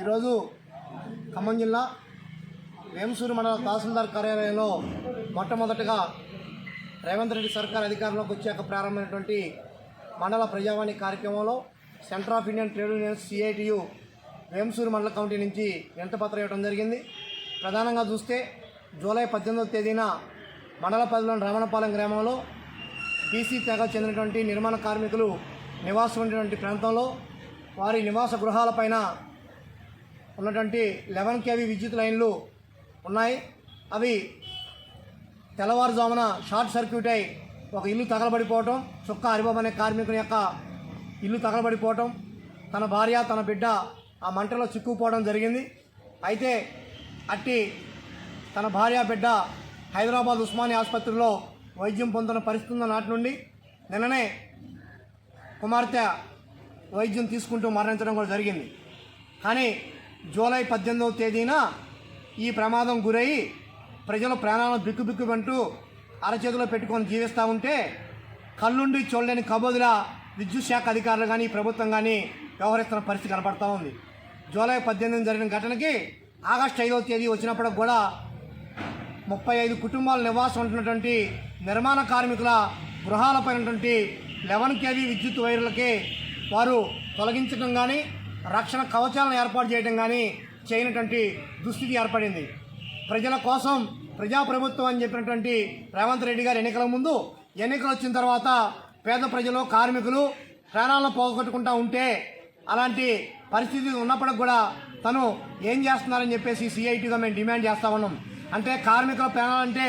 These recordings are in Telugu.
ఈరోజు ఖమ్మం జిల్లా వేమసూరు మండల తహసీల్దార్ కార్యాలయంలో మొట్టమొదటగా రేవంత్ రెడ్డి సర్కార్ అధికారంలోకి వచ్చాక ప్రారంభమైనటువంటి మండల ప్రజావాణి కార్యక్రమంలో centre of Indian trade unions CITU Vemsur మండల కమిటీ నుంచి వింతపత్రం ఇవ్వడం జరిగింది. ప్రధానంగా చూస్తే జూలై పద్దెనిమిదవ తేదీన మండల పరిధిలోని రమణపాలెం గ్రామంలో బీసీ తెగ చెందినటువంటి నిర్మాణ కార్మికులు నివాసం ఉన్నటువంటి ప్రాంతంలో వారి నివాస గృహాలపైన ఉన్నటువంటి లెవెన్ కేవీ విద్యుత్ లైన్లు ఉన్నాయి. అవి తెల్లవారుజామున షార్ట్ సర్క్యూట్ అయి ఒక ఇల్లు తగలబడిపోవటం చుక్క హరిబాబు అనే కార్మికుని యొక్క ఇల్లు తగలబడిపోవటం తన భార్య తన బిడ్డ ఆ మంటలో చిక్కుపోవడం జరిగింది. అయితే అట్టి తన భార్య బిడ్డ హైదరాబాద్ ఉస్మానియా ఆసుపత్రిలో వైద్యం పొందుతున్న పరిస్థితున్న నాటి నుండి నిన్ననే కుమార్తె వైద్యం తీసుకుంటూ మరణించడం కూడా జరిగింది. కానీ జూలై పద్దెనిమిదవ తేదీన ఈ ప్రమాదం గురై ప్రజల ప్రాణాలను బిక్కుబిక్కుమంటూ అరచేతిలో పెట్టుకొని జీవిస్తూ ఉంటే కళ్ళుండి చూడలేని కబోదుల విద్యుత్ శాఖ అధికారులు కానీ ప్రభుత్వం కానీ వ్యవహరిస్తున్న పరిస్థితి కనపడతా ఉంది. జూలై పద్దెనిమిది జరిగిన ఘటనకి ఆగస్టు ఐదవ తేదీ వచ్చినప్పుడు కూడా ముప్పై ఐదు కుటుంబాలు నివాసం ఉంటున్నటువంటి నిర్మాణ కార్మికుల గృహాలపైనటువంటి లెవెన్ కేవీ విద్యుత్ వైర్లకి వారు తొలగించడం కానీ రక్షణ కవచాలను ఏర్పాటు చేయడం కానీ చేయనటువంటి దుస్థితి ఏర్పడింది. ప్రజల కోసం ప్రజాప్రభుత్వం అని చెప్పినటువంటి రేవంత్ రెడ్డి గారు ఎన్నికల ముందు ఎన్నికలు వచ్చిన తర్వాత పేద ప్రజలు కార్మికులు ప్రాణాలను పోగొట్టుకుంటా ఉంటే అలాంటి పరిస్థితి ఉన్నప్పటికి కూడా తను ఏం చేస్తున్నారని చెప్పేసి సిఐటిగా మేము డిమాండ్ చేస్తా ఉన్నాం. అంటే కార్మికుల ప్రాణాలంటే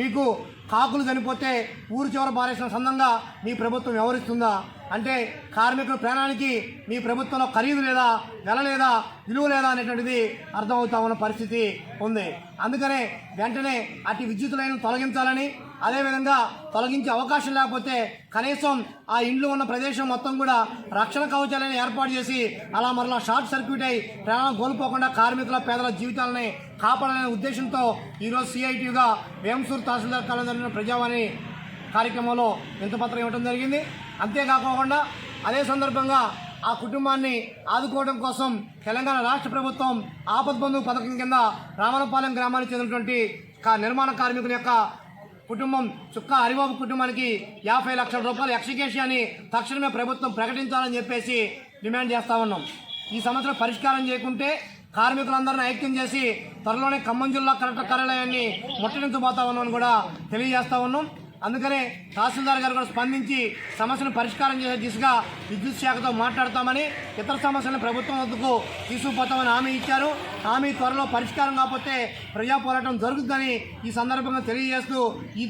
మీకు కాకులు చనిపోతే ఊరు చివర పారేసిన సందంగా మీ ప్రభుత్వం వ్యవహరిస్తుందా? అంటే కార్మికుల ప్రాణానికి మీ ప్రభుత్వంలో ఖరీదు లేదా వెల లేదా విలువ లేదా అనేటువంటిది అర్థమవుతా ఉన్న పరిస్థితి ఉంది. అందుకనే వెంటనే అటు విద్యుత్ లైన్ తొలగించాలని అదేవిధంగా తొలగించే అవకాశం లేకపోతే కనీసం ఆ ఇండ్లు ఉన్న ప్రదేశం మొత్తం కూడా రక్షణ కవచాలను ఏర్పాటు చేసి అలా మరలా షార్ట్ సర్క్యూట్ అయి ప్రాణాలు కోల్పోకుండా కార్మికుల పేదల జీవితాలని కాపాడాలనే ఉద్దేశంతో ఈరోజు సిఐటిగా వేమసూరు తహసీల్దార్ కాలం జరిగిన ప్రజావాణి కార్యక్రమంలో వింతపత్రం ఇవ్వడం జరిగింది. అంతేకాకుండా అదే సందర్భంగా ఆ కుటుంబాన్ని ఆదుకోవడం కోసం తెలంగాణ రాష్ట్ర ప్రభుత్వం ఆపద్ బంధు పథకం కింద రామలపాలెం గ్రామానికి చెందినటువంటి కా- నిర్మాణ కార్మికుల యొక్క కుటుంబం చుక్క హరిబాబు కుటుంబానికి యాభై లక్షల రూపాయల ఎక్సికేషియాని తక్షణమే ప్రభుత్వం ప్రకటించాలని చెప్పేసి డిమాండ్ చేస్తా ఉన్నాం. ఈ సమస్యను పరిష్కారం చేయకుంటే కార్మికులందరినీ ఐక్యం చేసి త్వరలోనే ఖమ్మం జిల్లా కలెక్టర్ కార్యాలయాన్ని ముట్టడించబోతా ఉన్నామని కూడా తెలియజేస్తా ఉన్నాం. అందుకనే తహసీల్దార్ గారు కూడా స్పందించి సమస్యను పరిష్కారం చేసే దిశగా విద్యుత్ శాఖతో మాట్లాడతామని ఇతర సమస్యలను ప్రభుత్వం వద్దకు తీసుకుపోతామని హామీ ఇచ్చారు. హామీ త్వరలో పరిష్కారం కాకపోతే ప్రజా పోరాటం జరుగుతుందని ఈ సందర్భంగా తెలియజేస్తూ ఈ